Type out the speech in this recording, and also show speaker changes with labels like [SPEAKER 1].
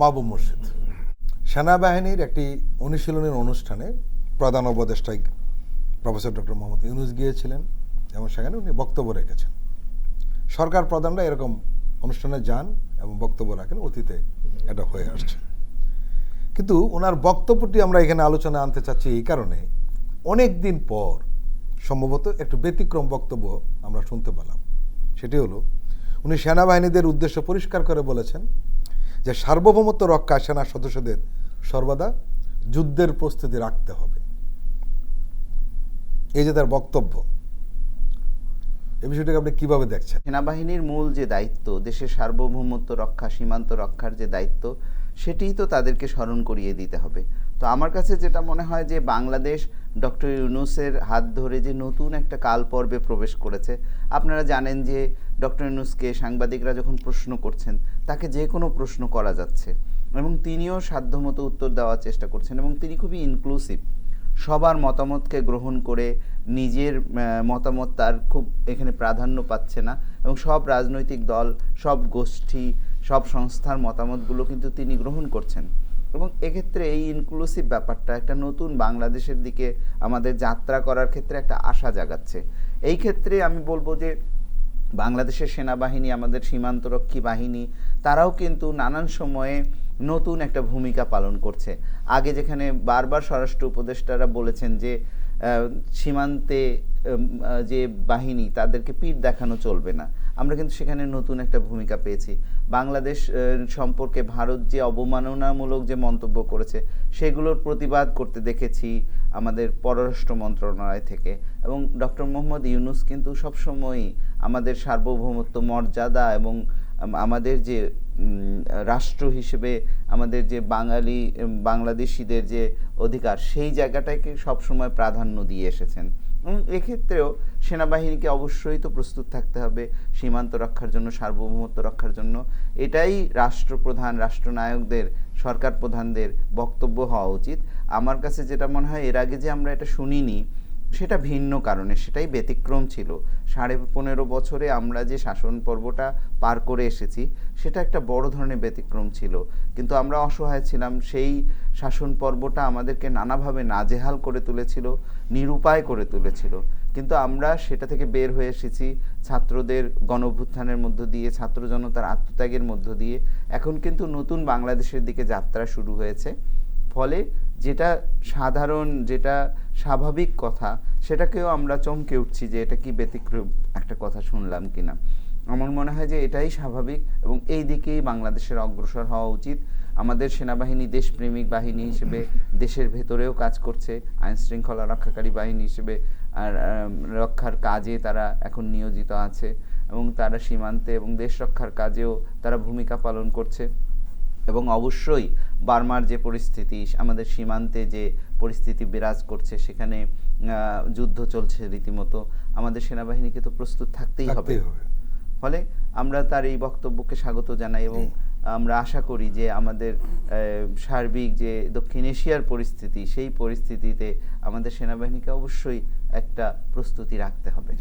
[SPEAKER 1] মাহবুব মুর্শিদ। সেনাবাহিনীর একটি অনুশীলনের অনুষ্ঠানে প্রধান উপদেষ্টায় প্রফেসর ডক্টর মোহাম্মদ ইউনুস গিয়েছিলেন এবং সেখানে উনি বক্তব্য রেখেছেন। সরকার প্রধানরা এরকম অনুষ্ঠানে যান এবং বক্তব্য রাখেন, অতীতে এটা হয়ে আসছে। কিন্তু ওনার বক্তব্যটি আমরা এখানে আলোচনা আনতে চাচ্ছি এই কারণে, অনেক দিন পর সম্ভবত একটু ব্যতিক্রম বক্তব্য আমরা শুনতে পেলাম। সেটি হলো, উনি সেনাবাহিনীদের উদ্দেশ্য পরিষ্কার করে বলেছেন যে সার্বভৌমত্ব রক্ষায় সেনা সদস্যদের সর্বদা যুদ্ধের প্রস্তুতি রাখতে হবে। এই যে তার বক্তব্য এই বিষয়টাকে আপনি কীভাবে দেখছেন?
[SPEAKER 2] সেনাবাহিনীর মূল যে দায়িত্ব, দেশের সার্বভৌমত্ব রক্ষা, সীমান্ত রক্ষার যে দায়িত্ব সেটিই তো তাদেরকে স্মরণ করিয়ে দিতে হবে। তো আমার কাছে যেটা মনে হয় যে বাংলাদেশ ডক্টর ইউনুসের হাত ধরে যে নতুন একটা কাল পর্বে প্রবেশ করেছে, আপনারা জানেন যে ডক্টর ইউনুসকে সাংবাদিকরা যখন প্রশ্ন করছেন, তাকে যে কোনো প্রশ্ন করা যাচ্ছে এবং তিনিও সাধ্যমতো উত্তর দেওয়ার চেষ্টা করছেন এবং তিনি খুবই ইনক্লুসিভ সবার মতামতকে গ্রহণ করে নিজের মতামত তার খুব এখানে প্রাধান্য পাচ্ছে না এবং সব রাজনৈতিক দল, সব গোষ্ঠী সব সংস্থার মতামতগুলো কিন্তু তিনি গ্রহণ করছেন। এবং এক্ষেত্রে এই ইনক্লুসিভ ব্যাপারটা একটা নতুন বাংলাদেশের দিকে আমাদের যাত্রা করার ক্ষেত্রে একটা আশা জাগাচ্ছে। এই ক্ষেত্রে আমি বলব যে, বাংলাদেশের সেনাবাহিনী, আমাদের সীমান্তরক্ষী বাহিনী, তারাও কিন্তু নানান সময়ে নতুন একটা ভূমিকা পালন করছে। আগে যেখানে বারবার স্বরাষ্ট্র উপদেষ্টারা বলেছেন যে সীমান্তে যে বাহিনী, তাদেরকে পিঠ দেখানো চলবে না। আমরা কিন্তু সেখানে নতুন একটা ভূমিকা পেয়েছি। বাংলাদেশ সম্পর্কে ভারত যে অবমাননামূলক যে মন্তব্য করেছে, সেগুলোর প্রতিবাদ করতে দেখেছি আমাদের পররাষ্ট্র মন্ত্রণালয় থেকে। এবং ডক্টর মোহাম্মদ ইউনুস কিন্তু সবসময়ই আমাদের সার্বভৌমত্ব, মর্যাদা এবং আমাদের যে রাষ্ট্র হিসেবে আমাদের যে বাঙালি বাংলাদেশিদের যে অধিকার, সেই জায়গাটাকে সবসময় প্রাধান্য দিয়ে এসেছেন। এক্ষেত্রেও সেনাবাহিনীকে অবশ্যই তো প্রস্তুত থাকতে হবে সীমান্ত রক্ষার জন্য, সার্বভৌমত্ব রক্ষার জন্য। এটাই রাষ্ট্রপ্রধান, রাষ্ট্রনায়কদের, সরকার প্রধানদের বক্তব্য হওয়া উচিত। আমার কাছে যেটা মনে হয়, এর আগে যে আমরা এটা শুনিনি সেটা ভিন্ন কারণে, সেটাই ব্যতিক্রম ছিল। সাড়ে পনেরো বছরে আমরা যে শাসন পর্বটা পার করে এসেছি, সেটা একটা বড় ধরনের ব্যতিক্রম ছিল। কিন্তু আমরা অসহায় ছিলাম, সেই শাসন পর্বটা আমাদেরকে নানাভাবে নাজেহাল করে তুলেছিল, নিরুপায় করে তুলেছিল। কিন্তু আমরা সেটা থেকে বের হয়ে এসেছি ছাত্রদের গণভ্যুত্থানের মধ্য দিয়ে ছাত্র জনতার আত্মত্যাগের মধ্য দিয়ে। এখন কিন্তু নতুন বাংলাদেশের দিকে যাত্রা শুরু হয়েছে। ফলে যেটা সাধারণ, যেটা স্বাভাবিক কথা, সেটাকেও আমরা চমকে উঠছি যে এটা কি ব্যতিক্রম একটা কথা শুনলাম কিনা। আমার মনে হয় যে এটাই স্বাভাবিক এবং এই দিকেই বাংলাদেশের অগ্রসর হওয়া উচিত। আমাদের সেনাবাহিনী দেশপ্রেমিক বাহিনী হিসেবে দেশের ভেতরেও কাজ করছে আইন শৃঙ্খলা রক্ষাকারী বাহিনী হিসেবে আর রক্ষার কাজে তারা এখন নিয়োজিত আছে এবং তারা সীমান্তে এবং দেশ রক্ষার কাজেও তারা ভূমিকা পালন করছে। এবং অবশ্যই বার্মার যে পরিস্থিতি আমাদের সীমান্তে যে পরিস্থিতি বিরাজ করছে সেখানে যুদ্ধ চলছে রীতিমতো আমাদের সেনাবাহিনীকে তো প্রস্তুত থাকতেই হবে। ফলে আমরা তার এই বক্তব্যকে স্বাগত জানাই এবং আমরা আশা করি যে আমাদের সার্বিক যে দক্ষিণ এশিয়ার পরিস্থিতি সেই পরিস্থিতিতে আমাদের সেনাবাহিনীকে অবশ্যই একটা প্রস্তুতি রাখতে হবে।